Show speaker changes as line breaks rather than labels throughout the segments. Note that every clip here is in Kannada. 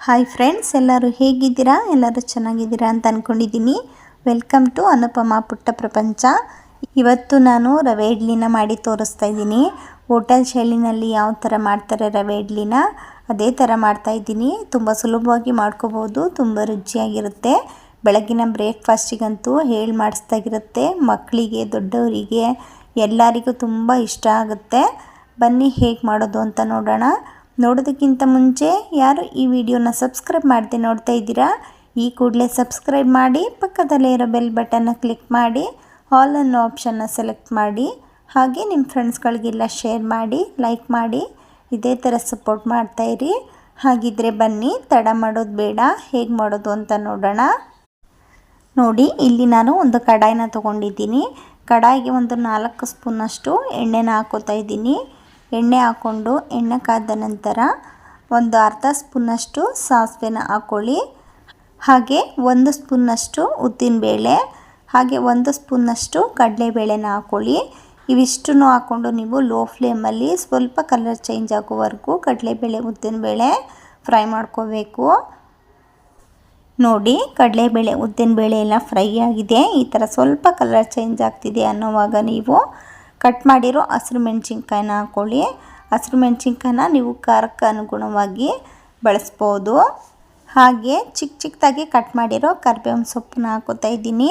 ಹಾಯ್ ಫ್ರೆಂಡ್ಸ್ ಎಲ್ಲರೂ ಹೇಗಿದ್ದೀರಾ? ಎಲ್ಲರೂ ಚೆನ್ನಾಗಿದ್ದೀರಾ ಅಂತ ಅಂದ್ಕೊಂಡಿದ್ದೀನಿ ವೆಲ್ಕಮ್ ಟು ಅನುಪಮ ಪುಟ್ಟ ಪ್ರಪಂಚ ಇವತ್ತು ನಾನು ರವೆ ಇಡ್ಲಿನ ಮಾಡಿ ತೋರಿಸ್ತಾ ಇದ್ದೀನಿ. ಹೋಟೆಲ್ ಶೈಲಿನಲ್ಲಿ ಯಾವ ಥರ ಮಾಡ್ತಾರೆ ರವೆ ಇಡ್ಲಿನ, ಅದೇ ಥರ ಮಾಡ್ತಾ ಇದ್ದೀನಿ. ತುಂಬ ಸುಲಭವಾಗಿ ಮಾಡ್ಕೋಬೋದು, ತುಂಬ ರುಚಿಯಾಗಿರುತ್ತೆ. ಬೆಳಗಿನ ಬ್ರೇಕ್ಫಾಸ್ಟಿಗಂತೂ ಹೇಳಿ ಮಾಡಿಸ್ದಾಗಿರುತ್ತೆ ಮಕ್ಕಳಿಗೆ, ದೊಡ್ಡವರಿಗೆ, ಎಲ್ಲರಿಗೂ ತುಂಬ ಇಷ್ಟ ಆಗುತ್ತೆ. ಬನ್ನಿ ಹೇಗೆ ಮಾಡೋದು ಅಂತ ನೋಡೋಣ. ನೋಡೋದಕ್ಕಿಂತ ಮುಂಚೆ ಯಾರು ಈ ವಿಡಿಯೋನ ಸಬ್ಸ್ಕ್ರೈಬ್ ಮಾಡದೆ ನೋಡ್ತಾ ಇದ್ದೀರಾ, ಈ ಕೂಡಲೇ ಸಬ್ಸ್ಕ್ರೈಬ್ ಮಾಡಿ, ಪಕ್ಕದಲ್ಲೇ ಇರೋ ಬೆಲ್ ಬಟನ್ನ ಕ್ಲಿಕ್ ಮಾಡಿ ಆಲ್ ಅನ್ನೋ ಆಪ್ಷನ್ನ ಸೆಲೆಕ್ಟ್ ಮಾಡಿ, ಹಾಗೆ ನಿಮ್ಮ ಫ್ರೆಂಡ್ಸ್ಗಳಿಗೆಲ್ಲ ಶೇರ್ ಮಾಡಿ, ಲೈಕ್ ಮಾಡಿ, ಇದೇ ಥರ ಸಪೋರ್ಟ್ ಮಾಡ್ತಾಯಿರಿ ಹಾಗಿದ್ರೆ ಬನ್ನಿ, ತಡ ಮಾಡೋದು ಬೇಡ, ಹೇಗೆ ಮಾಡೋದು ಅಂತ ನೋಡೋಣ. ನೋಡಿ, ಇಲ್ಲಿ ನಾನು ಒಂದು ಕಡಾಯಿನ ತೊಗೊಂಡಿದ್ದೀನಿ. ಕಡಾಯಿಗೆ ಒಂದು ನಾಲ್ಕು ಸ್ಪೂನಷ್ಟು ಎಣ್ಣೆನ ಹಾಕೋತಾ ಇದ್ದೀನಿ. ಎಣ್ಣೆ ಹಾಕ್ಕೊಂಡು ಎಣ್ಣೆ ಕಾದ ನಂತರ ಒಂದು ಅರ್ಧ ಸ್ಪೂನಷ್ಟು ಸಾಸಿವೆನ ಹಾಕ್ಕೊಳ್ಳಿ. ಹಾಗೆ ಒಂದು ಸ್ಪೂನಷ್ಟು ಉದ್ದಿನಬೇಳೆ ಹಾಗೆ ಒಂದು ಸ್ಪೂನಷ್ಟು ಕಡಲೆಬೇಳೆನ ಹಾಕ್ಕೊಳ್ಳಿ. ಇವಿಷ್ಟನ್ನು ಹಾಕ್ಕೊಂಡು ನೀವು ಲೋ ಫ್ಲೇಮಲ್ಲಿ ಸ್ವಲ್ಪ ಕಲರ್ ಚೇಂಜ್ ಆಗೋವರೆಗೂ ಕಡಲೆಬೇಳೆ ಉದ್ದಿನಬೇಳೆ ಫ್ರೈ ಮಾಡ್ಕೋಬೇಕು. ನೋಡಿ, ಕಡಲೆಬೇಳೆ ಉದ್ದಿನಬೇಳೆ ಎಲ್ಲ ಫ್ರೈ ಆಗಿದೆ. ಈ ಥರ ಸ್ವಲ್ಪ ಕಲರ್ ಚೇಂಜ್ ಆಗ್ತಿದೆ ಅನ್ನೋವಾಗ ನೀವು ಕಟ್ ಮಾಡಿರೋ ಹಸಿರು ಮೆಣಸಿನ್ಕಾಯಿನ ಹಾಕ್ಕೊಳ್ಳಿ ಹಸಿರು ಮೆಣಸಿನ್ಕಾಯಿನ ನೀವು ಖಾರಕ್ಕೆ ಅನುಗುಣವಾಗಿ ಬಳಸ್ಬೋದು. ಹಾಗೆ ಚಿಕ್ಕ ಚಿಕ್ಕದಾಗಿ ಕಟ್ ಮಾಡಿರೋ ಕರಿಬೇವಿನ ಸೊಪ್ಪನ್ನ ಹಾಕೋತಾ ಇದ್ದೀನಿ.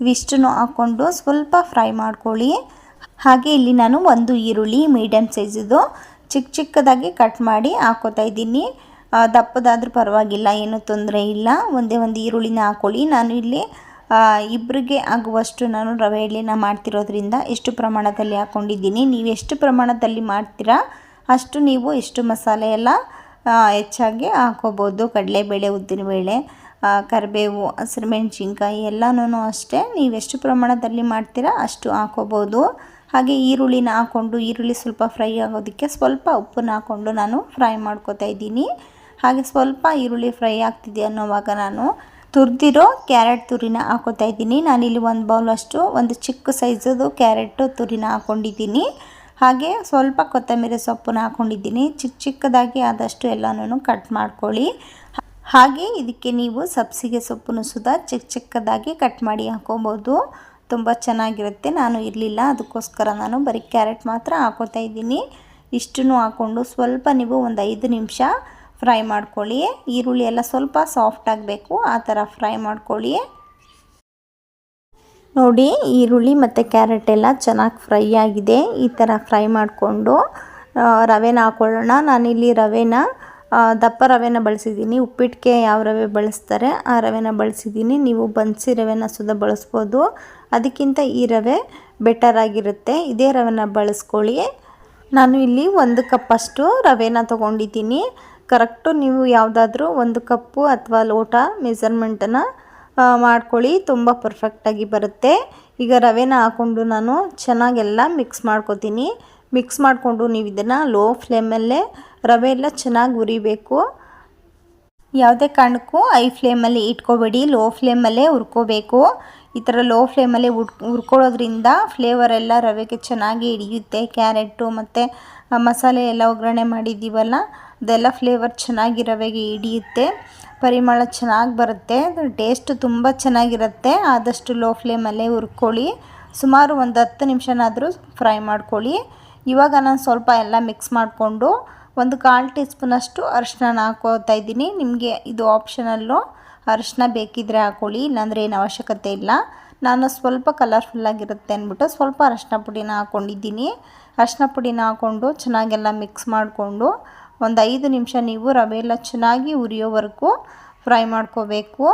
ಇವಿಷ್ಟನ್ನು ಹಾಕ್ಕೊಂಡು ಸ್ವಲ್ಪ ಫ್ರೈ ಮಾಡ್ಕೊಳ್ಳಿ. ಹಾಗೆ ಇಲ್ಲಿ ನಾನು ಒಂದು ಈರುಳ್ಳಿ ಮೀಡಿಯಮ್ ಸೈಜಿದು ಚಿಕ್ಕ ಚಿಕ್ಕದಾಗಿ ಕಟ್ ಮಾಡಿ ಹಾಕೋತಾ ಇದ್ದೀನಿ. ದಪ್ಪದಾದರೂ ಪರವಾಗಿಲ್ಲ, ಏನೂ ತೊಂದರೆ ಇಲ್ಲ. ಒಂದೇ ಒಂದು ಈರುಳ್ಳಿನ ಹಾಕ್ಕೊಳ್ಳಿ ನಾನು ಇಲ್ಲಿ ಇಬ್ಬರಿಗೆ ಆಗುವಷ್ಟು ನಾನು ರವೆ ಇಡ್ಲಿನ ಮಾಡ್ತಿರೋದ್ರಿಂದ ಎಷ್ಟು ಪ್ರಮಾಣದಲ್ಲಿ ಹಾಕ್ಕೊಂಡಿದ್ದೀನಿ ನೀವು ಎಷ್ಟು ಪ್ರಮಾಣದಲ್ಲಿ ಮಾಡ್ತೀರಾ ಅಷ್ಟು ನೀವು ಎಷ್ಟು ಮಸಾಲೆ ಎಲ್ಲ ಹೆಚ್ಚಾಗಿ ಹಾಕೋಬೋದು. ಕಡಲೆಬೇಳೆ, ಉದ್ದಿನಬೇಳೆ ಕರಿಬೇವು, ಹಸಿರು ಮೆಣಸಿನ್ಕಾಯಿ ಎಲ್ಲನೂ ಅಷ್ಟೇ ನೀವು ಎಷ್ಟು ಪ್ರಮಾಣದಲ್ಲಿ ಮಾಡ್ತೀರಾ ಅಷ್ಟು ಹಾಕೋಬೋದು. ಹಾಗೆ ಈರುಳ್ಳಿನ ಹಾಕ್ಕೊಂಡು ಈರುಳ್ಳಿ ಸ್ವಲ್ಪ ಫ್ರೈ ಆಗೋದಕ್ಕೆ ಸ್ವಲ್ಪ ಉಪ್ಪನ್ನ ಹಾಕ್ಕೊಂಡು ನಾನು ಫ್ರೈ ಮಾಡ್ಕೋತಾ ಇದ್ದೀನಿ. ಹಾಗೆ ಸ್ವಲ್ಪ ಈರುಳ್ಳಿ ಫ್ರೈ ಆಗ್ತಿದೆ ಅನ್ನೋವಾಗ ನಾನು ತುರಿದಿರೋ ಕ್ಯಾರೆಟ್ ತುರಿನ ಹಾಕೋತಾ ಇದ್ದೀನಿ. ನಾನಿಲ್ಲಿ ಒಂದು ಬೌಲಷ್ಟು ಒಂದು ಚಿಕ್ಕ ಸೈಜದು ಕ್ಯಾರೆಟು ತುರಿನ ಹಾಕ್ಕೊಂಡಿದ್ದೀನಿ ಹಾಗೆ ಸ್ವಲ್ಪ ಕೊತ್ತಂಬರಿ ಸೊಪ್ಪನ್ನ ಹಾಕ್ಕೊಂಡಿದ್ದೀನಿ ಚಿಕ್ಕ ಚಿಕ್ಕದಾಗಿ ಆದಷ್ಟು ಎಲ್ಲನೂ ಕಟ್ ಮಾಡ್ಕೊಳ್ಳಿ. ಹಾಗೆ ಇದಕ್ಕೆ ನೀವು ಸಬ್ಸಿಗೆ ಸೊಪ್ಪನ್ನು ಸುದ ಚಿಕ್ಕ ಚಿಕ್ಕದಾಗಿ ಕಟ್ ಮಾಡಿ ಹಾಕೋಬೋದು. ತುಂಬ ಚೆನ್ನಾಗಿರುತ್ತೆ. ನಾನು ಇರಲಿಲ್ಲ. ಅದಕ್ಕೋಸ್ಕರ ನಾನು ಬರೀ ಕ್ಯಾರೆಟ್ ಮಾತ್ರ ಹಾಕೋತಾ ಇದ್ದೀನಿ. ಇಷ್ಟನ್ನು ಹಾಕ್ಕೊಂಡು ಸ್ವಲ್ಪ ನೀವು ಒಂದು ಐದು ನಿಮಿಷ ಫ್ರೈ ಮಾಡ್ಕೊಳ್ಳಿ ಈರುಳ್ಳಿ ಎಲ್ಲ ಸ್ವಲ್ಪ ಸಾಫ್ಟ್ ಆಗಬೇಕು. ಆ ಥರ ಫ್ರೈ ಮಾಡ್ಕೊಳ್ಳಿ ನೋಡಿ, ಈರುಳ್ಳಿ ಮತ್ತು ಕ್ಯಾರೆಟ್ ಎಲ್ಲ ಚೆನ್ನಾಗಿ ಫ್ರೈ ಆಗಿದೆ. ಈ ಥರ ಫ್ರೈ ಮಾಡಿಕೊಂಡು ರವೆನ ಹಾಕ್ಕೊಳ್ಳೋಣ ನಾನಿಲ್ಲಿ ರವೆನ ದಪ್ಪ ರವೆನ ಬಳಸಿದ್ದೀನಿ. ಉಪ್ಪಿಟ್ಟಿಗೆ ಯಾವ ರವೆ ಬಳಸ್ತಾರೆ, ಆ ರವೆನ ಬಳಸಿದ್ದೀನಿ. ನೀವು ಬನ್ಸಿ ರವೆನ ಸುದ ಬಳಸ್ಬೋದು. ಅದಕ್ಕಿಂತ ಈ ರವೆ ಬೆಟರ್ ಆಗಿರುತ್ತೆ. ಇದೇ ರವೆನ ಬಳಸ್ಕೊಳ್ಳಿ ನಾನು ಇಲ್ಲಿ ಒಂದು ಕಪ್ಪಷ್ಟು ರವೆನ ತೊಗೊಂಡಿದ್ದೀನಿ. ಕರೆಕ್ಟು ನೀವು ಯಾವುದಾದ್ರೂ ಒಂದು ಕಪ್ಪು ಅಥವಾ ಲೋಟ ಮೆಸರ್ಮೆಂಟನ್ನು ಮಾಡ್ಕೊಳ್ಳಿ. ತುಂಬ ಪರ್ಫೆಕ್ಟಾಗಿ ಬರುತ್ತೆ. ಈಗ ರವೆನ ಹಾಕ್ಕೊಂಡು ನಾನು ಚೆನ್ನಾಗೆಲ್ಲ ಮಿಕ್ಸ್ ಮಾಡ್ಕೊತೀನಿ. ಮಿಕ್ಸ್ ಮಾಡಿಕೊಂಡು ನೀವು ಇದನ್ನು ಲೋ ಫ್ಲೇಮಲ್ಲೇ ರವೆ ಎಲ್ಲ ಚೆನ್ನಾಗಿ ಉರಿಬೇಕು ಯಾವುದೇ ಕಾರಣಕ್ಕೂ ಐ ಫ್ಲೇಮಲ್ಲಿ ಇಟ್ಕೋಬೇಡಿ. ಲೋ ಫ್ಲೇಮಲ್ಲೇ ಹುರ್ಕೋಬೇಕು. ಈ ಥರ ಲೋ ಫ್ಲೇಮಲ್ಲೇ ಉಡ್ ಹುರ್ಕೊಳ್ಳೋದ್ರಿಂದ ಫ್ಲೇವರ್ ಎಲ್ಲ ರವೆಗೆ ಚೆನ್ನಾಗಿ ಹಿಡಿಯುತ್ತೆ. ಕ್ಯಾರೆಟು ಮತ್ತು ಮಸಾಲೆ ಎಲ್ಲ ಒಗ್ಗರಣೆ ಮಾಡಿದ್ದೀವಲ್ಲ ಅದೆಲ್ಲ ಫ್ಲೇವರ್ ಚೆನ್ನಾಗಿ ರವೆಗೆ ಹಿಡಿಯುತ್ತೆ. ಪರಿಮಳ ಚೆನ್ನಾಗಿ ಬರುತ್ತೆ. ಟೇಸ್ಟ್ ತುಂಬ ಚೆನ್ನಾಗಿರುತ್ತೆ. ಆದಷ್ಟು ಲೋ ಫ್ಲೇಮಲ್ಲೇ ಹುರ್ಕೊಳ್ಳಿ. ಸುಮಾರು ಒಂದು ಹತ್ತು ನಿಮಿಷನಾದರೂ ಫ್ರೈ ಮಾಡ್ಕೊಳ್ಳಿ. ಇವಾಗ ನಾನು ಸ್ವಲ್ಪ ಎಲ್ಲ ಮಿಕ್ಸ್ ಮಾಡಿಕೊಂಡು ಒಂದು ಕಾಲು ಟೀ ಸ್ಪೂನಷ್ಟು ಅರಿಶಿನ ಹಾಕೋತಾ ಇದ್ದೀನಿ. ನಿಮಗೆ ಇದು ಆಪ್ಷನಲ್ಲು ಅರಿಶಿನ ಬೇಕಿದ್ದರೆ ಹಾಕ್ಕೊಳ್ಳಿ ಇಲ್ಲಾಂದರೆ ಏನು ಅವಶ್ಯಕತೆ ಇಲ್ಲ. ನಾನು ಸ್ವಲ್ಪ ಕಲರ್ಫುಲ್ಲಾಗಿರುತ್ತೆ ಅಂದ್ಬಿಟ್ಟು ಸ್ವಲ್ಪ ಅರಿಶಿನ ಪುಡಿನ ಹಾಕ್ಕೊಂಡಿದ್ದೀನಿ ಅರಿಶಿನ ಪುಡಿನ ಹಾಕ್ಕೊಂಡು ಚೆನ್ನಾಗೆಲ್ಲ ಮಿಕ್ಸ್ ಮಾಡಿಕೊಂಡು ಒಂದು ಐದು ನಿಮಿಷ ನೀವು ರವೆ ಚೆನ್ನಾಗಿ ಉರಿಯೋವರೆಗೂ ಫ್ರೈ ಮಾಡ್ಕೋಬೇಕು.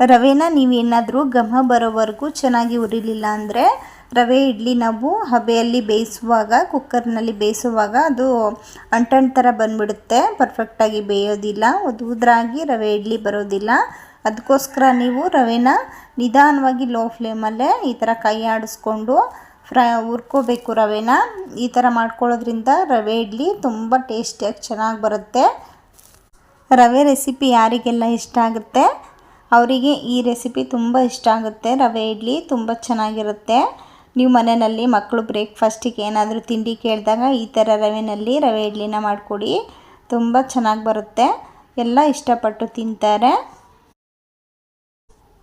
ರವೆನ ನೀವು ಏನಾದರೂ ಘಮ ಬರೋವರೆಗೂ ಚೆನ್ನಾಗಿ ಉರಿಲಿಲ್ಲ ಅಂದರೆ ರವೆ, ಇಡ್ಲಿ ನಾವು ಹಬೆಯಲ್ಲಿ ಬೇಯಿಸುವಾಗ, ಕುಕ್ಕರ್ನಲ್ಲಿ ಬೇಯಿಸುವಾಗ ಅದು ಅಂಟಣ್ ಥರ ಬಂದುಬಿಡುತ್ತೆ. ಪರ್ಫೆಕ್ಟಾಗಿ ಬೇಯೋದಿಲ್ಲ ಉದ್ರಾಗಿ ರವೆ, ಇಡ್ಲಿ ಬರೋದಿಲ್ಲ. ಅದಕ್ಕೋಸ್ಕರ ನೀವು ರವೆನ ನಿಧಾನವಾಗಿ ಲೋ ಫ್ಲೇಮಲ್ಲೇ ಈ ಥರ ಕೈ ಆಡಿಸ್ಕೊಂಡು ಫ್ರೈ ಹುರ್ಕೋಬೇಕು ರವೆನ. ಈ ಥರ ಮಾಡ್ಕೊಳ್ಳೋದ್ರಿಂದ ರವೆ, ಇಡ್ಲಿ ತುಂಬ ಟೇಸ್ಟಿಯಾಗಿ ಚೆನ್ನಾಗಿ ಬರುತ್ತೆ. ರವೆ ರೆಸಿಪಿ ಯಾರಿಗೆಲ್ಲ ಇಷ್ಟ ಆಗುತ್ತೆ, ಅವರಿಗೆ ಈ ರೆಸಿಪಿ ತುಂಬ ಇಷ್ಟ ಆಗುತ್ತೆ. ರವೆ, ಇಡ್ಲಿ ತುಂಬ ಚೆನ್ನಾಗಿರುತ್ತೆ. ನೀವು ಮನೆಯಲ್ಲಿ ಮಕ್ಕಳು ಬ್ರೇಕ್ಫಾಸ್ಟಿಗೆ ಏನಾದರೂ ತಿಂಡಿ ಕೇಳಿದಾಗ ಈ ಥರ ರವೆನಲ್ಲಿ ರವೆ, ಇಡ್ಲಿನ ಮಾಡಿಕೊಡಿ. ತುಂಬ ಚೆನ್ನಾಗಿ ಬರುತ್ತೆ. ಎಲ್ಲ ಇಷ್ಟಪಟ್ಟು ತಿಂತಾರೆ.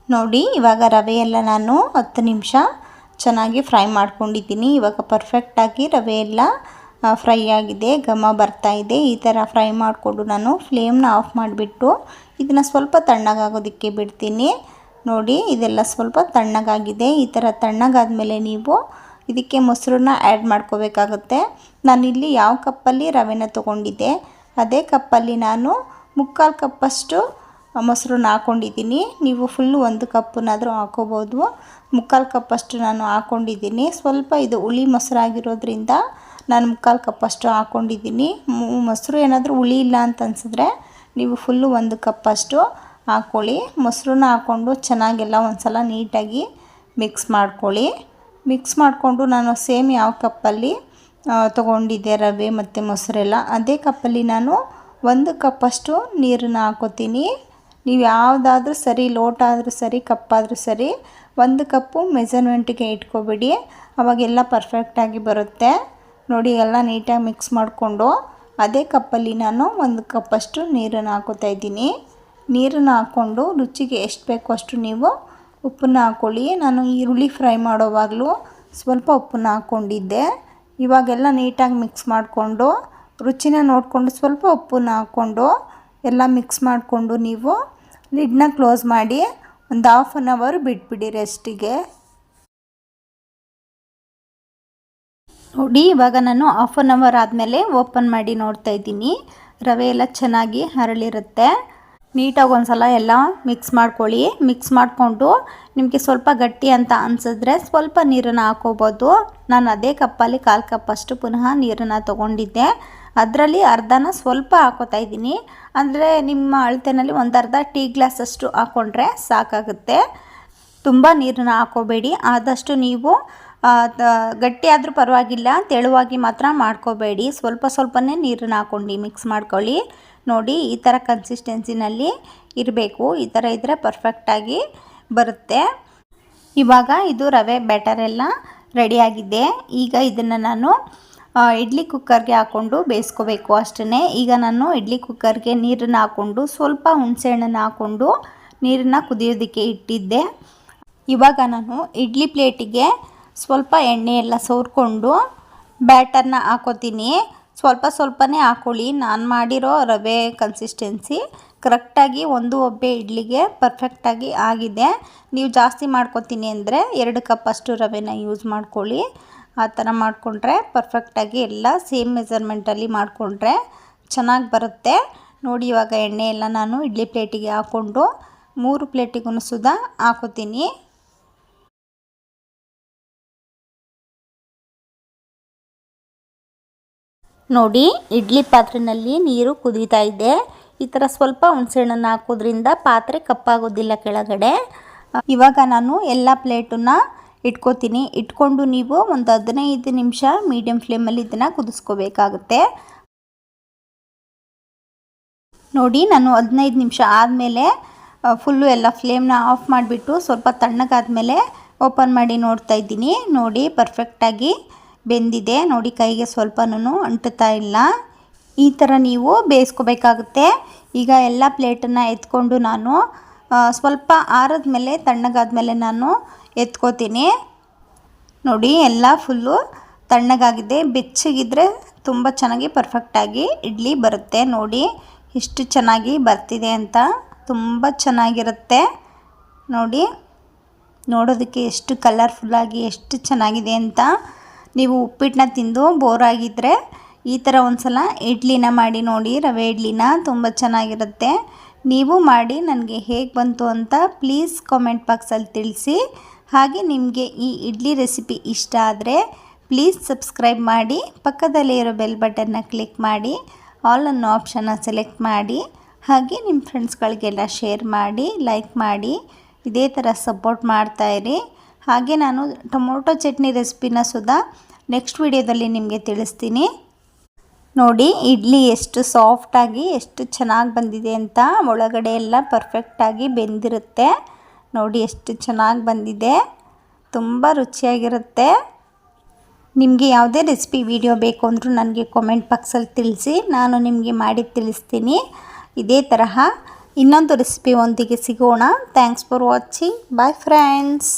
ನೋಡಿ, ಇವಾಗ ರವೆ ಎಲ್ಲ ನಾನು ಹತ್ತು ನಿಮಿಷ ಚೆನ್ನಾಗಿ ಫ್ರೈ ಮಾಡ್ಕೊಂಡಿದ್ದೀನಿ. ಇವಾಗ ಪರ್ಫೆಕ್ಟಾಗಿ ರವೆ ಎಲ್ಲ ಫ್ರೈ ಆಗಿದೆ. ಘಮ ಬರ್ತಾ ಇದೆ. ಈ ಥರ ಫ್ರೈ ಮಾಡಿಕೊಂಡು ನಾನು ಫ್ಲೇಮ್ನ ಆಫ್ ಮಾಡಿಬಿಟ್ಟು ಇದನ್ನು ಸ್ವಲ್ಪ ತಣ್ಣಗಾಗೋದಕ್ಕೆ ಬಿಡ್ತೀನಿ. ನೋಡಿ, ಇದೆಲ್ಲ ಸ್ವಲ್ಪ ತಣ್ಣಗಾಗಿದೆ. ಈ ಥರ ತಣ್ಣಗಾದ್ಮೇಲೆ ನೀವು ಇದಕ್ಕೆ ಮೊಸರನ್ನ ಆ್ಯಡ್ ಮಾಡ್ಕೋಬೇಕಾಗುತ್ತೆ. ನಾನಿಲ್ಲಿ ಯಾವ ಕಪ್ಪಲ್ಲಿ ರವೆನ ತೊಗೊಂಡಿದ್ದೆ, ಅದೇ ಕಪ್ಪಲ್ಲಿ ನಾನು ಮುಕ್ಕಾಲು ಕಪ್ಪಷ್ಟು ಮೊಸರನ್ನ ಹಾಕ್ಕೊಂಡಿದ್ದೀನಿ ನೀವು ಫುಲ್ಲು ಒಂದು ಕಪ್ಪನ್ನಾದರೂ ಹಾಕೋಬೋದು. ಮುಕ್ಕಾಲು ಕಪ್ಪಷ್ಟು ನಾನು ಹಾಕ್ಕೊಂಡಿದ್ದೀನಿ ಸ್ವಲ್ಪ ಇದು ಹುಳಿ ಮೊಸರಾಗಿರೋದ್ರಿಂದ ನಾನು ಮುಕ್ಕಾಲು ಕಪ್ಪಷ್ಟು ಹಾಕ್ಕೊಂಡಿದ್ದೀನಿ ಮೊಸರು ಏನಾದರೂ ಹುಳಿ ಇಲ್ಲ ಅಂತ ಅನಿಸಿದ್ರೆ ನೀವು ಫುಲ್ಲು ಒಂದು ಕಪ್ಪಷ್ಟು ಹಾಕ್ಕೊಳ್ಳಿ ಮೊಸರನ್ನ ಹಾಕ್ಕೊಂಡು ಚೆನ್ನಾಗೆಲ್ಲ ಒಂದು ಸಲ ನೀಟಾಗಿ ಮಿಕ್ಸ್ ಮಾಡ್ಕೊಳ್ಳಿ. ಮಿಕ್ಸ್ ಮಾಡಿಕೊಂಡು ನಾನು ಸೇಮ್ ಯಾವ ಕಪ್ಪಲ್ಲಿ ತೊಗೊಂಡಿದ್ದೆ ರವೆ ಮತ್ತು ಮೊಸರೆಲ್ಲ, ಅದೇ ಕಪ್ಪಲ್ಲಿ ನಾನು ಒಂದು ಕಪ್ಪಷ್ಟು ನೀರನ್ನು ಹಾಕೋತೀನಿ. ನೀವು ಯಾವುದಾದ್ರೂ ಸರಿ ಲೋಟ ಆದರೂ ಸರಿ, ಕಪ್ಪಾದರೂ ಸರಿ, ಒಂದು ಕಪ್ಪು ಮೆಜರ್ಮೆಂಟಿಗೆ ಇಟ್ಕೊಬಿಡಿ. ಅವಾಗೆಲ್ಲ ಪರ್ಫೆಕ್ಟಾಗಿ ಬರುತ್ತೆ. ನೋಡಿ, ಎಲ್ಲ ನೀಟಾಗಿ ಮಿಕ್ಸ್ ಮಾಡಿಕೊಂಡು ಅದೇ ಕಪ್ಪಲ್ಲಿ ನಾನು ಒಂದು ಕಪ್ಪಷ್ಟು ನೀರನ್ನು ಹಾಕೋತಾ ಇದ್ದೀನಿ. ನೀರನ್ನು ಹಾಕ್ಕೊಂಡು ರುಚಿಗೆ ಎಷ್ಟು ಬೇಕೋ ಅಷ್ಟು ನೀವು ಉಪ್ಪನ್ನು ಹಾಕ್ಕೊಳ್ಳಿ ನಾನು ಈರುಳ್ಳಿ ಫ್ರೈ ಮಾಡೋವಾಗಲೂ ಸ್ವಲ್ಪ ಉಪ್ಪನ್ನು ಹಾಕ್ಕೊಂಡಿದ್ದೆ. ಇವಾಗೆಲ್ಲ ನೀಟಾಗಿ ಮಿಕ್ಸ್ ಮಾಡಿಕೊಂಡು ರುಚಿನ ನೋಡಿಕೊಂಡು ಸ್ವಲ್ಪ ಉಪ್ಪನ್ನು ಹಾಕ್ಕೊಂಡು ಎಲ್ಲ ಮಿಕ್ಸ್ ಮಾಡಿಕೊಂಡು ನೀವು ಲಿಡ್ನ ಕ್ಲೋಸ್ ಮಾಡಿ ಒಂದು ಹಾಫ್ ಆನ್ ಅವರ್ ಬಿಟ್ಬಿಡಿ ರೆಸ್ಟಿಗೆ ನೋಡಿ, ಇವಾಗ ನಾನು ಹಾಫ್ ಆನ್ ಅವರ್ ಆದಮೇಲೆ ಓಪನ್ ಮಾಡಿ ನೋಡ್ತಾ ಇದ್ದೀನಿ. ರವೆ ಎಲ್ಲ ಚೆನ್ನಾಗಿ ಹರಳಿರುತ್ತೆ. ನೀಟಾಗಿ ಒಂದು ಸಲ ಎಲ್ಲ ಮಿಕ್ಸ್ ಮಾಡ್ಕೊಳ್ಳಿ. ಮಿಕ್ಸ್ ಮಾಡಿಕೊಂಡು ನಿಮಗೆ ಸ್ವಲ್ಪ ಗಟ್ಟಿ ಅಂತ ಅನಿಸಿದ್ರೆ ಸ್ವಲ್ಪ ನೀರನ್ನು ಹಾಕೋಬೋದು ನಾನು ಅದೇ ಕಪ್ಪಲ್ಲಿ ಕಾಲು ಕಪ್ಪಷ್ಟು ಪುನಃ ನೀರನ್ನು ತೊಗೊಂಡಿದ್ದೆ. ಅದರಲ್ಲಿ ಅರ್ಧನ ಸ್ವಲ್ಪ ಹಾಕೋತಾ ಇದ್ದೀನಿ. ಅಂದರೆ ನಿಮ್ಮ ಅಳತೆನಲ್ಲಿ ಒಂದು ಅರ್ಧ ಟೀ ಗ್ಲಾಸಷ್ಟು ಹಾಕ್ಕೊಂಡ್ರೆ ಸಾಕಾಗುತ್ತೆ. ತುಂಬ ನೀರನ್ನ ಹಾಕೋಬೇಡಿ. ಆದಷ್ಟು ನೀವು ಗಟ್ಟಿಯಾದರೂ ಪರವಾಗಿಲ್ಲ ತೆಳುವಾಗಿ ಮಾತ್ರ ಮಾಡ್ಕೋಬೇಡಿ. ಸ್ವಲ್ಪ ಸ್ವಲ್ಪನೇ ನೀರನ್ನು ಹಾಕ್ಕೊಂಡು ಮಿಕ್ಸ್ ಮಾಡ್ಕೊಳ್ಳಿ. ನೋಡಿ, ಈ ಥರ ಕನ್ಸಿಸ್ಟೆನ್ಸಿನಲ್ಲಿ ಇರಬೇಕು. ಈ ಥರ ಇದ್ದರೆ ಪರ್ಫೆಕ್ಟಾಗಿ ಬರುತ್ತೆ. ಇವಾಗ ಇದು ರವೆ ಬ್ಯಾಟರ್ ಎಲ್ಲ ರೆಡಿಯಾಗಿದೆ ಈಗ ಇದನ್ನು ನಾನು ಇಡ್ಲಿ ಕುಕ್ಕರ್ಗೆ ಹಾಕ್ಕೊಂಡು ಬೇಯಿಸ್ಕೋಬೇಕು ಅಷ್ಟೇ ಈಗ ನಾನು ಇಡ್ಲಿ ಕುಕ್ಕರ್ಗೆ ನೀರನ್ನು ಹಾಕ್ಕೊಂಡು ಸ್ವಲ್ಪ ಹುಣಸೆಹಣ್ಣನ್ನು ಹಾಕ್ಕೊಂಡು ನೀರನ್ನು ಕುದಿಯೋದಕ್ಕೆ ಇಟ್ಟಿದ್ದೆ. ಇವಾಗ ನಾನು ಇಡ್ಲಿ ಪ್ಲೇಟಿಗೆ ಸ್ವಲ್ಪ ಎಣ್ಣೆ ಎಲ್ಲ ಸೋರ್ಕೊಂಡು ಬ್ಯಾಟರ್ನ ಹಾಕೋತೀನಿ. ಸ್ವಲ್ಪ ಸ್ವಲ್ಪನೇ ಹಾಕೊಳ್ಳಿ. ನಾನು ಮಾಡಿರೋ ರವೆ ಕನ್ಸಿಸ್ಟೆನ್ಸಿ ಕರೆಕ್ಟಾಗಿ ಒಂದು ಒಬ್ಬೆ ಇಡ್ಲಿಗೆ ಪರ್ಫೆಕ್ಟಾಗಿ ಆಗಿದೆ. ನೀವು ಜಾಸ್ತಿ ಮಾಡ್ಕೊತೀನಿ ಅಂದರೆ ಎರಡು ಕಪ್ಪಷ್ಟು ರವೆನ ಯೂಸ್ ಮಾಡ್ಕೊಳ್ಳಿ. ಆ ಥರ ಮಾಡಿಕೊಂಡ್ರೆ ಪರ್ಫೆಕ್ಟಾಗಿ ಎಲ್ಲ ಸೇಮ್ ಮೆಸರ್ಮೆಂಟಲ್ಲಿ ಮಾಡಿಕೊಂಡ್ರೆ ಚೆನ್ನಾಗಿ ಬರುತ್ತೆ. ನೋಡಿ ಇವಾಗ ಎಣ್ಣೆ ಎಲ್ಲ ನಾನು ಇಡ್ಲಿ ಪ್ಲೇಟಿಗೆ ಹಾಕ್ಕೊಂಡು ಮೂರು ಪ್ಲೇಟಿಗೂ ಸುಧಾ ಹಾಕೋತೀನಿ. ನೋಡಿ ಇಡ್ಲಿ ಪಾತ್ರೆಯಲ್ಲಿ ನೀರು ಕುದೀತಾ ಇದೆ. ಈ ಥರ ಸ್ವಲ್ಪ ಹುಣಸೆಹಣ್ಣನ್ನು ಹಾಕೋದ್ರಿಂದ ಪಾತ್ರೆ ಕಪ್ಪಾಗೋದಿಲ್ಲ ಕೆಳಗಡೆ. ಇವಾಗ ನಾನು ಎಲ್ಲ ಪ್ಲೇಟನ್ನ ಇಟ್ಕೋತೀನಿ. ಇಟ್ಕೊಂಡು ನೀವು ಒಂದು ಹದಿನೈದು ನಿಮಿಷ ಮೀಡಿಯಮ್ ಫ್ಲೇಮಲ್ಲಿ ಇದನ್ನು ಕುದಿಸ್ಕೋಬೇಕಾಗುತ್ತೆ. ನೋಡಿ, ನಾನು ಹದಿನೈದು ನಿಮಿಷ ಆದಮೇಲೆ ಫುಲ್ಲು ಎಲ್ಲ ಫ್ಲೇಮ್ನ ಆಫ್ ಮಾಡಿಬಿಟ್ಟು ಸ್ವಲ್ಪ ತಣ್ಣಗಾದ್ಮೇಲೆ ಓಪನ್ ಮಾಡಿ ನೋಡ್ತಾ ಇದ್ದೀನಿ. ನೋಡಿ ಪರ್ಫೆಕ್ಟಾಗಿ ಬೆಂದಿದೆ. ನೋಡಿ, ಕೈಗೆ ಸ್ವಲ್ಪನೂ ಅಂಟುತ್ತಾ ಇಲ್ಲ. ಈ ಥರ ನೀವು ಬೇಯಿಸ್ಕೋಬೇಕಾಗುತ್ತೆ. ಈಗ ಎಲ್ಲ ಪ್ಲೇಟನ್ನು ಎತ್ಕೊಂಡು ನಾನು ಸ್ವಲ್ಪ ಆರದ ಮೇಲೆ ತಣ್ಣಗಾದ್ಮೇಲೆ ನಾನು ಎತ್ಕೋತೀನಿ. ನೋಡಿ, ಎಲ್ಲ ಫುಲ್ಲು ತಣ್ಣಗಾಗಿದೆ. ಬೆಚ್ಚಗಿದ್ರೆ ತುಂಬ ಚೆನ್ನಾಗಿ ಪರ್ಫೆಕ್ಟಾಗಿ ಇಡ್ಲಿ ಬರುತ್ತೆ. ನೋಡಿ ಎಷ್ಟು ಚೆನ್ನಾಗಿ ಬರ್ತಿದೆ ಅಂತ ತುಂಬ ಚೆನ್ನಾಗಿರುತ್ತೆ. ನೋಡಿ, ನೋಡೋದಕ್ಕೆ ಎಷ್ಟು ಕಲರ್ಫುಲ್ಲಾಗಿ ಎಷ್ಟು ಚೆನ್ನಾಗಿದೆ ಅಂತ. ನೀವು ಉಪ್ಪಿಟ್ಟನ್ನ ತಿಂದು ಬೋರಾಗಿದ್ದರೆ ಈ ಥರ ಒಂದು ಸಲ ಇಡ್ಲಿನ ಮಾಡಿ ನೋಡಿ, ರವೆ ಇಡ್ಲಿನ ತುಂಬ ಚೆನ್ನಾಗಿರುತ್ತೆ. ನೀವು ಮಾಡಿ, ನನಗೆ ಹೇಗೆ ಬಂತು ಅಂತ ಪ್ಲೀಸ್ ಕಾಮೆಂಟ್ ಬಾಕ್ಸಲ್ಲಿ ತಿಳಿಸಿ. ಹಾಗೆ ನಿಮಗೆ ಈ ಇಡ್ಲಿ ರೆಸಿಪಿ ಇಷ್ಟ ಆದರೆ ಪ್ಲೀಸ್ ಸಬ್ಸ್ಕ್ರೈಬ್ ಮಾಡಿ, ಪಕ್ಕದಲ್ಲೇ ಇರೋ ಬೆಲ್ ಬಟನ್ನ ಕ್ಲಿಕ್ ಮಾಡಿ ಆಲ್ ಅನ್ನೋ ಆಪ್ಷನ್ನ ಸೆಲೆಕ್ಟ್ ಮಾಡಿ, ಹಾಗೆ ನಿಮ್ಮ ಫ್ರೆಂಡ್ಸ್ಗಳಿಗೆಲ್ಲ ಶೇರ್ ಮಾಡಿ ಲೈಕ್ ಮಾಡಿ, ಇದೇ ಥರ ಸಪೋರ್ಟ್ ಮಾಡ್ತಾಯಿರಿ ಹಾಗೆ ನಾನು ಟೊಮೊಟೊ ಚಟ್ನಿ ರೆಸಿಪಿನ ಸುದಾ ನೆಕ್ಸ್ಟ್ ವಿಡಿಯೋದಲ್ಲಿ ನಿಮಗೆ ತಿಳಿಸ್ತೀನಿ. ನೋಡಿ, ಇಡ್ಲಿ ಎಷ್ಟು ಸಾಫ್ಟಾಗಿ ಎಷ್ಟು ಚೆನ್ನಾಗಿ ಬಂದಿದೆ ಅಂತ ಒಳಗಡೆ ಎಲ್ಲ ಪರ್ಫೆಕ್ಟಾಗಿ ಬೆಂದಿರುತ್ತೆ. ನೋಡಿ ಎಷ್ಟು ಚೆನ್ನಾಗಿ ಬಂದಿದೆ. ತುಂಬ ರುಚಿಯಾಗಿರುತ್ತೆ. ನಿಮಗೆ ಯಾವುದೇ ರೆಸಿಪಿ ವಿಡಿಯೋ ಬೇಕು ಅಂದರೂ ನನಗೆ ಕಾಮೆಂಟ್ ಬಾಕ್ಸಲ್ಲಿ ತಿಳಿಸಿ, ನಾನು ನಿಮಗೆ ಮಾಡಿ ತಿಳಿಸ್ತೀನಿ. ಇದೇ ತರಹ ಇನ್ನೊಂದು ರೆಸಿಪಿ ಒಂದಿಗೆ ಸಿಗೋಣ. Thanks for watching bye friends